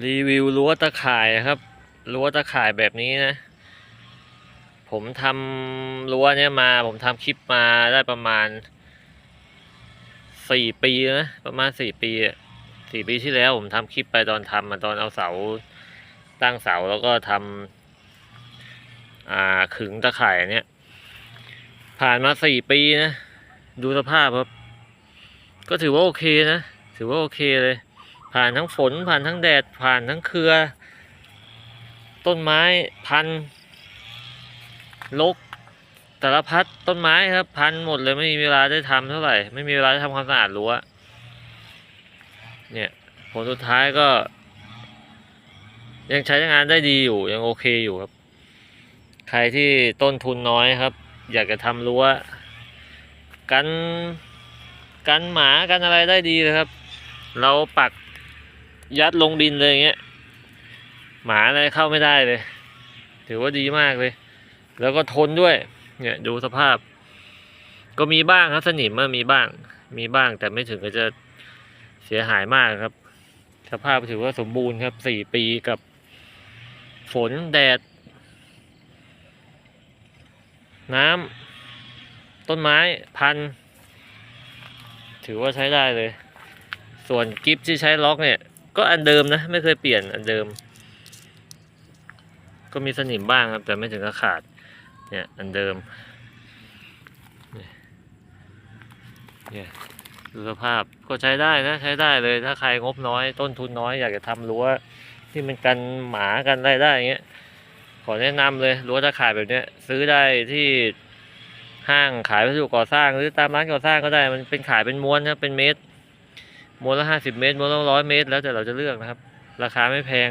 รีวิวรั้วตะข่ายครับรั้วตะข่ายแบบนี้นะ ผมทำรั้วเนี้ยมา ผมทำคลิปมาได้ประมาณสี่ปีนะประมาณสี่ปีสี่ปีที่แล้ว ผมทำคลิปไปตอนทำมาตอนเอาเสาตั้งเสาแล้วก็ทำอ่าขึงตะข่ายเนี้ยผ่านมาสี่ปีนะ ดูสภาพครับ ก็ถือว่าโอเคนะ ถือว่าโอเคเลย ผ่านทั้งฝน ผ่านทั้งแดด ผ่านทั้งเครือ ต้นไม้พันลกแต่ละพัดต้นไม้ครับ พันหมดเลยไม่มีเวลาได้ทำเท่าไหร่ไม่มีเวลาได้ทำความสะอาดรั้วเนี่ยผลสุดท้ายก็ ยังใช้งานได้ดีอยู่ยังโอเคอยู่ครับ ใครที่ต้นทุนน้อยครับ อยากจะทำรั้วกันกันหมากันอะไรได้ดีเลยครับ เราปัก ยัดลงดินเลยอย่างเงี้ย หมาอะไรเข้าไม่ได้เลย ถือว่าดีมากเลย แล้วก็ทนด้วย เนี่ยดูสภาพ ก็มีบ้างครับสนิมอะมีบ้าง มีบ้างแต่ไม่ถึงกับจะเสียหายมากครับ สภาพถือว่าสมบูรณ์ครับสี่ปีกับ ฝนแดด น้ำต้นไม้พัน ถือว่าใช้ได้เลย ส่วนกิฟที่ใช้ล็อกเนี่ย ก็อันเดิมนะ ไม่เคยเปลี่ยนอันเดิม ก็มีสนิมบ้างครับ แต่ไม่ถึงกับขาด เนี่ยอันเดิม เนี่ยดูสภาพก็ใช้ได้นะ ใช้ได้เลยถ้าใครงบน้อย ต้นทุนน้อยอยากจะทำรั้วที่มันกันหมากันอะไรได้อย่างเงี้ยขอแนะนำเลยรั้วตะข่ายแบบเนี้ย ซื้อได้ที่ห้างขายวัสดุก่อสร้างหรือตามร้านก่อสร้างก็ได้มันเป็นขายเป็นม้วนครับเป็นเมตร โมละห้าสิบเมตรโมละร้อยเมตร แล้วแต่เราจะเลือกนะครับ ราคาไม่แพง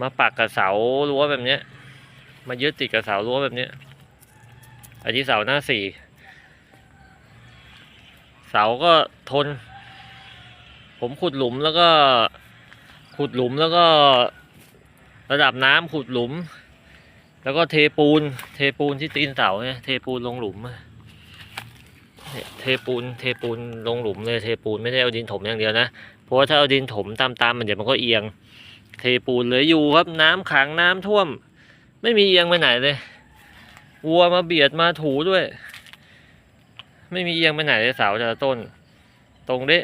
มาปักกับเสารั้วแบบเนี้ย มายึดติดกับเสารั้วแบบเนี้ย อันนี้เสาหน้าสี่ เสาก็ทน ผมขุดหลุมแล้วก็ขุดหลุมแล้วก็ระดับน้ำขุดหลุม แล้วก็เทปูน เทปูนที่ตีนเสาเนี่ย เทปูนลงหลุมอะ เทปูนเทปูนลงหลุมเลยเทปูนไม่ได้เอาดินถมอย่างเดียวนะ เพราะว่าถ้าเอาดินถมตามๆมันเดี๋ยวมันก็เอียง เทปูนเลยอยู่ครับน้ำขังน้ำท่วม ไม่มีเอียงไปไหนเลยวัวมาเบียดมาถูด้วย ไม่มีเอียงไปไหนเลยเสาแต่ละต้น ตรงเด้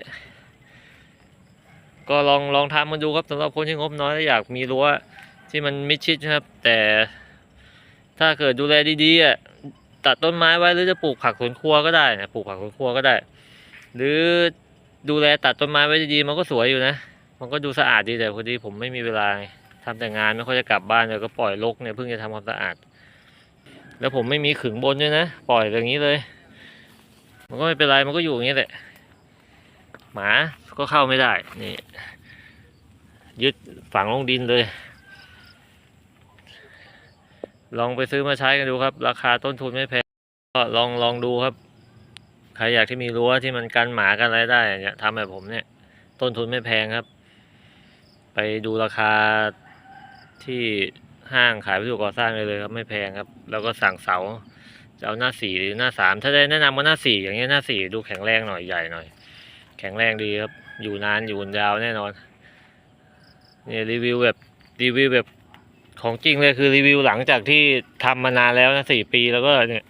ก็ลองลองทำมันดูครับสำหรับคนที่งบน้อยและอยากมีรั้วที่มันมิดชิดนะครับ แต่ถ้าเกิดดูแลดีๆอะ ตัดต้นไม้ไว้หรือจะปลูกผักสวนครัวก็ได้นะปลูกผักสวนครัวก็ได้ หรือดูแลตัดต้นไม้ไว้ดีๆมันก็สวยอยู่นะ มันก็ดูสะอาดดีแต่พอดีผมไม่มีเวลาไงทำแต่งานไม่ค่อยจะกลับบ้านเลยก็ปล่อยรกเนี่ยเพิ่งจะทำความสะอาด แล้วผมไม่มีขึงบนด้วยนะ ปล่อยอย่างนี้เลย มันก็ไม่เป็นไรมันก็อยู่อย่างนี้แหละหมาก็เข้าไม่ได้นี่ยึดฝังลงดินเลย ลองไปซื้อมาใช้กันดูครับ ราคาต้นทุนไม่แพงก็ลองลองดูครับ ใครอยากที่มีรั้วที่มันกันหมากันอะไรได้เนี่ยทำแบบผมเนี่ย ต้นทุนไม่แพงครับ ไปดูราคาที่ห้างขายวัสดุก่อสร้างได้เลยครับไม่แพงครับ แล้วก็สั่งเสาจะเอาหน้าสี่หรือหน้าสามถ้าได้แนะนำว่าหน้าสี่อย่างเงี้ยหน้าสี่ดูแข็งแรงหน่อยใหญ่หน่อย แข็งแรงดีครับ อยู่นานอยู่ยาวแน่นอนนี่รีวิวแบบรีวิวแบบ ของจริงเลยคือรีวิวหลังจากที่ทำมานานแล้วนะสี่ปีแล้วก็เนี่ย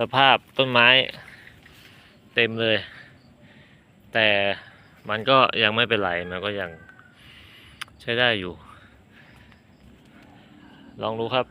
สภาพต้นไม้เต็มเลย แต่มันก็ยังไม่เป็นไร มันก็ยังใช้ได้อยู่ ลองดูครับ